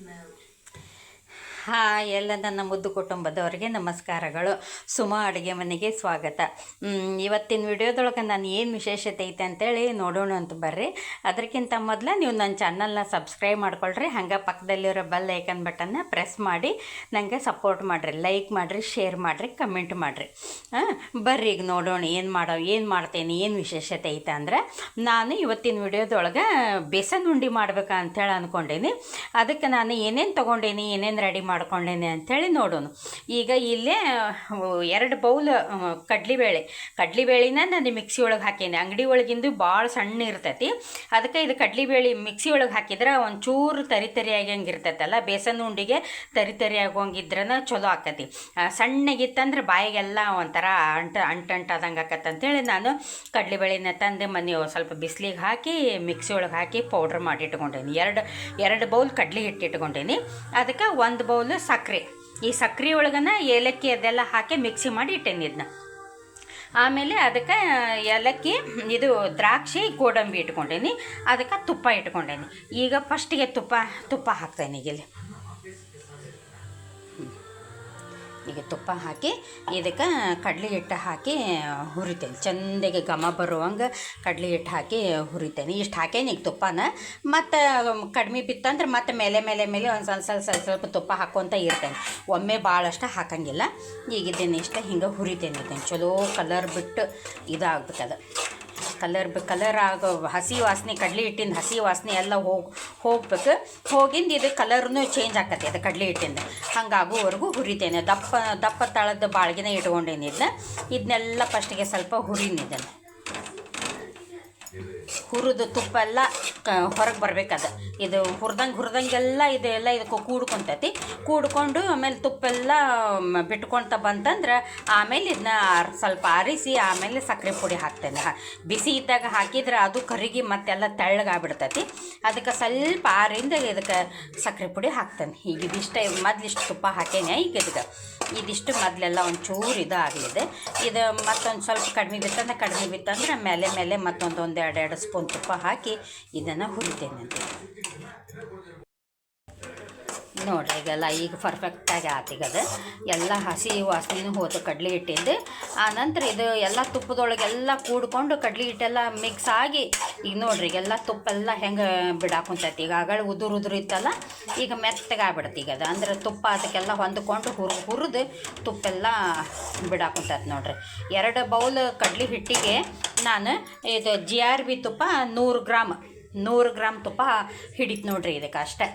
mode. Hi ಎಲ್ಲ ನನ್ನ ಮುದ್ದು ಕುಟುಂಬದವರಿಗೆ ನಮಸ್ಕಾರಗಳು. ಸುಮಾ ಅಡುಗೆ ಮನೆಗೆ ಸ್ವಾಗತ. ಇವತ್ತಿನ ವಿಡಿಯೋದೊಳಗೆ ನಾನು ಏನು ವಿಶೇಷತೆ ಐತೆ ಅಂತೇಳಿ ನೋಡೋಣ ಅಂತ ಬರ್ರಿ. ಅದಕ್ಕಿಂತ ಮೊದಲು ನೀವು ನನ್ನ ಚಾನಲ್ನ ಸಬ್ಸ್ಕ್ರೈಬ್ ಮಾಡ್ಕೊಳ್ರಿ. ಹಂಗೆ ಪಕ್ಕದಲ್ಲಿರೋ ಬೆಲ್ ಐಕನ್ ಬಟನ್ನ ಪ್ರೆಸ್ ಮಾಡಿ ನನಗೆ ಸಪೋರ್ಟ್ ಮಾಡಿರಿ. ಲೈಕ್ ಮಾಡಿರಿ ಶೇರ್ ಮಾಡಿರಿ ಕಮೆಂಟ್ ಮಾಡಿರಿ. ಹಾಂ, ಬರ್ರಿ ಈಗ ನೋಡೋಣ ಏನು ಮಾಡೋ, ಏನು ಮಾಡ್ತೇನೆ, ಏನು ವಿಶೇಷತೆ ಐತೆ ಅಂದ್ರೆ, ನಾನು ಇವತ್ತಿನ ವಿಡಿಯೋದೊಳಗೆ ಬೇಸನ್ ಉಂಡಿ ಮಾಡ್ಬೇಕಂತೇಳಿ ಅಂದ್ಕೊಂಡೇನಿ ಅದಕ್ಕೆ ನಾನು ಏನೇನು ತೊಗೊಂಡೇನಿ, ಏನೇನು ರೆಡಿ ಮಾಡ್ಕೊಂಡೇನಿ ಅಂಥೇಳಿ ನೋಡೋಣ ಈಗ ಇಲ್ಲೇ ಎರಡು ಬೌಲ್ ಕಡ್ಲಿಬೇಳೆ. ಕಡ್ಲಿಬೇಳಿನ ನಾನು ಮಿಕ್ಸಿ ಒಳಗೆ ಹಾಕೇನೆ. ಅಂಗಡಿ ಒಳಗಿಂದು ಭಾಳ ಸಣ್ಣ ಇರ್ತೈತಿ. ಅದಕ್ಕೆ ಇದು ಕಡ್ಲಿಬೇಳೆ ಮಿಕ್ಸಿ ಒಳಗೆ ಹಾಕಿದ್ರೆ ಒಂಚೂರು ತರಿ ತರಿ ಆಗಂಗೆ ಇರ್ತೈತಲ್ಲ, ಬೇಸನ್ ಉಂಡಿಗೆ ತರಿ ತರಿ ಆಗೋಂಗಿದ್ರನ ಚಲೋ ಆಕತಿ. ಸಣ್ಣಗಿತ್ತಂದ್ರೆ ಬಾಯಿಗೆಲ್ಲ ಒಂಥರ ಅಂಟ, ಅಂಟಂಟಾದಂಗೆ ಆಕತ್ತಂತೇಳಿ ನಾನು ಕಡ್ಲಿಬೇಳೆನ ತಂದು ಮನೆ ಸ್ವಲ್ಪ ಬಿಸಿಲಿಗೆ ಹಾಕಿ, ಮಿಕ್ಸಿ ಒಳಗೆ ಹಾಕಿ ಪೌಡ್ರ್ ಮಾಡಿ ಇಟ್ಕೊಂಡೇನಿ. ಎರಡು ಎರಡು ಬೌಲ್ ಕಡ್ಲಿ ಹಿಟ್ಟು ಇಟ್ಕೊಂಡೇನಿ. ಅದಕ್ಕೆ ಒಂದು ಬೌಲ್ ಸಕ್ಕರೆ ಈ ಸಕ್ಕರೆ ಒಳಗನ ಏಲಕ್ಕಿ ಅದೆಲ್ಲ ಹಾಕಿ ಮಿಕ್ಸಿ ಮಾಡಿ ಇಟ್ಟೇನಿ ಇದನ್ನ ಆಮೇಲೆ ಅದಕ್ಕೆ ಏಲಕ್ಕಿ, ಇದು ದ್ರಾಕ್ಷಿ, ಗೋಡಂಬಿ ಇಟ್ಕೊಂಡೇನಿ. ಅದಕ್ಕೆ ತುಪ್ಪ ಇಟ್ಕೊಂಡೇನಿ. ಈಗ ಫಸ್ಟಿಗೆ ತುಪ್ಪ ತುಪ್ಪ ಹಾಕ್ತೇನೆ ಇಲ್ಲಿ. ಈಗ ತುಪ್ಪ ಹಾಕಿ, ಇದಕ್ಕೆ ಕಡಲೆ ಹಿಟ್ಟು ಹಾಕಿ ಹುರಿತೇನೆ. ಚಂದಗೆ ಘಮ ಬರುವಂಗೆ ಕಡಲೆ ಹಿಟ್ಟು ಹಾಕಿ ಹುರಿತೇನೆ. ಇಷ್ಟು ಹಾಕೇನಿ ಈಗ ತುಪ್ಪನ. ಮತ್ತು ಕಡಿಮೆ ಬಿತ್ತಂದ್ರೆ ಮತ್ತೆ ಮೇಲೆ ಮೇಲೆ ಮೇಲೆ ಒಂದು ಸ್ವಲ್ಪ ಸ್ವಲ್ಪ ಸ್ವಲ್ಪ ಸ್ವಲ್ಪ ತುಪ್ಪ ಹಾಕ್ಕೊತ ಇರ್ತೇನೆ. ಒಮ್ಮೆ ಭಾಳಷ್ಟು ಹಾಕಂಗಿಲ್ಲ. ಈಗ ಇದನ್ನು ಇಷ್ಟ ಹಿಂಗೆ ಹುರಿತೇನೆ ಇದನ್ನು ಚಲೋ ಕಲರ್ ಬಿಟ್ಟು ಇದಾಗ್ಬೇಕದು. ಕಲರ್ ಕಲರ್ ಆಗೋ ಹಸಿ ವಾಸನೆ, ಕಡ್ಲಿ ಹಿಟ್ಟಿನ ಹಸಿ ವಾಸನೆ ಎಲ್ಲ ಹೋಗಿ ಹೋಗ್ಬೇಕು. ಹೋಗಿಂದ ಇದು ಕಲರ್ನು ಚೇಂಜ್ ಆಕತಿ ಅದು ಕಡ್ಲಿ ಹಿಟ್ಟಿಂದ. ಹಂಗಾಗೋವರೆಗೂ ಹುರಿತೇನೆ. ದಪ್ಪ ದಪ್ಪ ತಳದ ಬಾಳ್ಗಿನ ಇದನ್ನ ಇದನ್ನೆಲ್ಲ ಫಸ್ಟಿಗೆ ಸ್ವಲ್ಪ ಹುರಿನಿ ಇದನ್ನು ಹುರಿದು ತುಪ್ಪ ಎಲ್ಲ ಹೊರಗೆ ಬರಬೇಕದು. ಇದು ಹುರಿದಂಗೆ ಹುರಿದಂಗೆಲ್ಲ ಇದೆಲ್ಲ ಇದಕ್ಕೆ ಕೂಡ್ಕೊಂತೈತಿ. ಕೂಡ್ಕೊಂಡು ಆಮೇಲೆ ತುಪ್ಪೆಲ್ಲ ಬಿಟ್ಕೊಳ್ತಾ ಬಂತಂದ್ರೆ ಆಮೇಲೆ ಇದನ್ನ ಸ್ವಲ್ಪ ಆರಿಸಿ ಆಮೇಲೆ ಸಕ್ಕರೆ ಪುಡಿ ಹಾಕ್ತೇನೆ. ಬಿಸಿ ಇದ್ದಾಗ ಹಾಕಿದ್ರೆ ಅದು ಕರಿಗಿ ಮತ್ತೆಲ್ಲ ತೆಳ್ಳಗಾಗ್ಬಿಡ್ತೈತಿ. ಅದಕ್ಕೆ ಸ್ವಲ್ಪ ಆರಿಂದ ಇದಕ್ಕೆ ಸಕ್ಕರೆ ಪುಡಿ ಹಾಕ್ತೇನೆ. ಈಗ ಇದಿಷ್ಟ ಮೊದ್ಲಿಷ್ಟು ತುಪ್ಪ ಹಾಕೇನೆ ಈಗ ಇದಕ್ಕೆ. ಇದಿಷ್ಟು ಮೊದಲೆಲ್ಲ ಒಂಚೂರು ಇದು ಆಗಲಿದೆ ಇದು ಮತ್ತೊಂದು ಸ್ವಲ್ಪ ಕಡಿಮೆ ಬಿತ್ತಂದ್ರೆ ಕಡಿಮೆ ಬಿತ್ತಂದ್ರೆ ಮೇಲೆ ಮೇಲೆ ಮತ್ತೊಂದು ಒಂದು ಎರಡು ಎರಡು ಸ್ಪೂನ್ ತುಪ್ಪ ಹಾಕಿ ಇದನ್ನು ಹುರಿತೇನೆ ಅಂತ. ನೋಡ್ರಿ, ಈಗೆಲ್ಲ ಈಗ ಪರ್ಫೆಕ್ಟಾಗಿ ಆತೀಗದ ಎಲ್ಲ ಹಸಿ ವಾಸನೆನೂ ಹೋತು, ಕಡ್ಲೆ ಹಿಟ್ಟಿಂದು. ಆ ನಂತರ ಇದು ಎಲ್ಲ ತುಪ್ಪದೊಳಗೆಲ್ಲ ಕೂಡ್ಕೊಂಡು ಕಡ್ಲೆ ಹಿಟ್ಟೆಲ್ಲ ಮಿಕ್ಸ್ ಆಗಿ, ಈಗ ನೋಡ್ರಿ, ಈಗೆಲ್ಲ ತುಪ್ಪ ಎಲ್ಲ ಹೆಂಗೆ ಬಿಡಾಕೊಂತೈತಿ. ಈಗ ಆಗಳ ಉದುರು ಉದುರು ಇತ್ತಲ್ಲ, ಈಗ ಮೆತ್ತಗೆ ಆಗ್ಬಿಡತ್ತೆ ಈಗ ಅದು. ಅಂದ್ರೆ ತುಪ್ಪ ಅದಕ್ಕೆಲ್ಲ ಹೊಂದ್ಕೊಂಡು ಹುರು, ಹುರಿದು ತುಪ್ಪೆಲ್ಲ ಬಿಡಾಕೊಂತೈತೆ ನೋಡ್ರಿ. ಎರಡು ಬೌಲ್ ಕಡ್ಲೆ ಹಿಟ್ಟಿಗೆ ನಾನು ಇದು ಜಿ ಆರ್ ಬಿ ತುಪ್ಪ ನೂರು ಗ್ರಾಮ್ ನೂರು ಗ್ರಾಮ್ ತುಪ್ಪ ಹಿಡಿತು ನೋಡ್ರಿ ಇದಕ್ಕೆ ಅಷ್ಟೇ.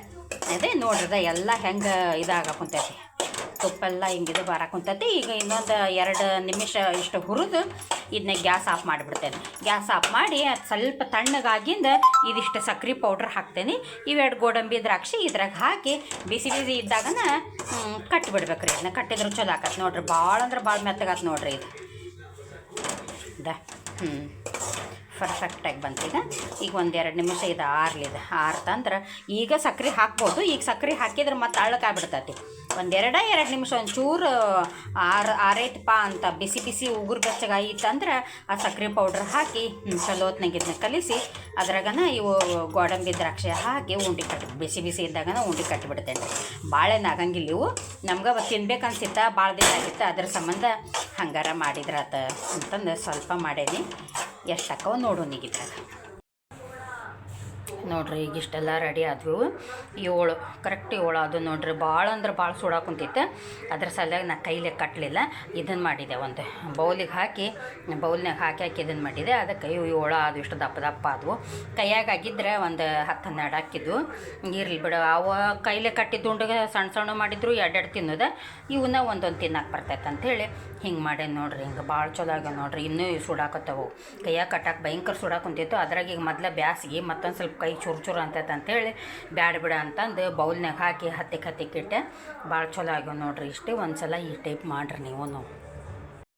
ಅದೇ ನೋಡ್ರದ ಎಲ್ಲ ಹೆಂಗೆ ಇದಾಗಕ್ಕುಂತೈತಿ ತುಪ್ಪೆಲ್ಲ ಹಿಂಗಿದು ಕುಂತೈತಿ. ಈಗ ಇನ್ನೊಂದು ಎರಡು ನಿಮಿಷ ಇಷ್ಟು ಹುರಿದು ಇದನ್ನ ಗ್ಯಾಸ್ ಆಫ್ ಮಾಡಿಬಿಡ್ತೇನೆ. ಗ್ಯಾಸ್ ಆಫ್ ಮಾಡಿ ಅದು ಸ್ವಲ್ಪ ತಣ್ಣಗಾಗಿಂದ ಇದಿಷ್ಟು ಸಕ್ರೆ ಪೌಡ್ರ್ ಹಾಕ್ತೇನೆ. ಇವೆರಡು ಗೋಡಂಬಿ ದ್ರಾಕ್ಷಿ ಇದ್ರಾಗ ಹಾಕಿ ಬಿಸಿ ಬಿಸಿ ಇದ್ದಾಗನ ಕಟ್ಟಿಬಿಡ್ಬೇಕು ರೀ ಇದನ್ನ ಕಟ್ಟಿದ್ರೆ ಚಲೋ ಆಕತ್ ನೋಡ್ರಿ. ಭಾಳ ಅಂದ್ರೆ ಭಾಳ ಮೆತ್ತಗಾತ್ ನೋಡ್ರಿ ಇದು. ದ. 嗯。ಪರ್ಫೆಕ್ಟಾಗಿ ಬಂತು ಈಗ ಒಂದೆರಡು ನಿಮಿಷ ಇದು ಆರ್ಲಿದೆ. ಆರ್ತಂದ್ರೆ ಈಗ ಸಕ್ರೆ ಹಾಕ್ಬೋದು. ಈಗ ಸಕ್ರೆ ಹಾಕಿದ್ರೆ ಮತ್ತೆ ಅಳ್ಳಕ್ಕಾಗ್ಬಿಡ್ತೈತಿ ಒಂದೆರಡ ಎರಡು ನಿಮಿಷ ಒಂಚೂರು ಆರು ಆರೈತಪ್ಪ ಅಂತ ಬಿಸಿ ಬಿಸಿ ಉಗುರು ಬೆಚ್ಚಗಾಯಿತ್ತಂದ್ರೆ ಆ ಸಕ್ರೆ ಪೌಡ್ರ್ ಹಾಕಿ ಹ್ಮ್, ಚಲೋ ಹೊತ್ನಾಗ ಇದನ್ನ ಕಲಿಸಿ ಅದ್ರಾಗನ ಇವು ಗೋಡಂಬಿ ದ್ರಾಕ್ಷಿ ಹಾಕಿ ಉಂಡೆ ಕಟ್ಟಿ ಬಿಸಿ ಬಿಸಿ ಇದ್ದಾಗನ ಉಂಡೆ ಕಟ್ಟಿಬಿಡ್ತೇನೆ ಬಾಳೆನ ಆಗಂಗಿಲ್ಲ ಇವು. ನಮ್ಗೆ ಅವತ್ತು ತಿನ್ಬೇಕನ್ಸಿತ್ತ ಭಾಳ ದಿನ ಆಗಿತ್ತು ಅದ್ರ ಸಂಬಂಧ ಹಂಗಾರ ಮಾಡಿದ್ರಾತ ಅಂತಂದು ಸ್ವಲ್ಪ ಮಾಡೇನಿ. ಎಷ್ಟು ಹಾಕವು ನೋಡೋಣ ಈಗ ಇದ್ರಾಗ ನೋಡ್ರಿ, ಈಗ ಇಷ್ಟೆಲ್ಲ ರೆಡಿ ಆದ್ವು. ಏಳು ಕರೆಕ್ಟ್ ಏಳು ಅದು ನೋಡಿರಿ. ಭಾಳ ಅಂದ್ರೆ ಭಾಳ ಸುಡಾಕುಂತಿತ್ತು ಅದ್ರ ಸಲುವಾಗಿ ನಾ ಕೈಲೇ ಕಟ್ಟಲಿಲ್ಲ ಇದನ್ನು ಮಾಡಿದೆ ಒಂದು. ಬೌಲಿಗೆ ಹಾಕಿ ಬೌಲ್ನಾಗ ಹಾಕಿ ಹಾಕಿ ಇದನ್ನು ಮಾಡಿದೆ. ಅದಕ್ಕೆ ಇವು ಏಳು ಅದು ಇಷ್ಟು ದಪ್ಪ ದಪ್ಪ ಆದವು. ಕೈಯಾಗ ಆಗಿದ್ರೆ ಒಂದು ಹತ್ತು ಹನ್ನೆರಡು ಹಾಕಿದ್ವು. ಇರ್ಲಿ ಬಿಡು. ಅವ ಕೈಲೇ ಕಟ್ಟಿದ್ದು ಉಂಡಿಗೆ ಸಣ್ಣ ಸಣ್ಣ ಮಾಡಿದ್ರು, ಎರಡೆರಡು ತಿನ್ನೋದು. ಇವನ್ನ ಒಂದೊಂದು ತಿನ್ನಕ್ಕೆ ಬರ್ತೈತೆ ಅಂಥೇಳಿ ಹಿಂಗೆ ಮಾಡೇನಿ ನೋಡ್ರಿ. ಹಿಂಗೆ ಭಾಳ ಚಲೋ ಆಗ್ಯಾವ ನೋಡ್ರಿ. ಇನ್ನೂ ಸುಡಾಕತ್ತವು. ಕೈಯಾಗ ಕಟ್ಟಕ್ಕೆ ಭಯಂಕರ ಸುಡಾಕುಂತಿತ್ತು ಅದ್ರಾಗ ಈಗ ಮೊದಲ ಬ್ಯಾಸಿಗೆ, ಮತ್ತೊಂದು ಸ್ವಲ್ಪ ಕೈ ಚೂರು ಚೂರು ಅಂತೈತೆ ಅಂತೇಳಿ. ಬ್ಯಾಡ ಬಿಡ ಅಂತಂದು ಬೌಲ್ನಾಗ ಹಾಕಿ ಹತ್ತಿಕ್ಕೆ ಹತ್ತಿಕ್ಕಿಟ್ಟೆ ಭಾಳ ಚಲೋ ಆಗ್ಯಾವ ನೋಡ್ರಿ ಇಷ್ಟೇ ಒಂದು ಸಲ ಈ ಟೈಪ್ ಮಾಡ್ರಿ ನೀವು.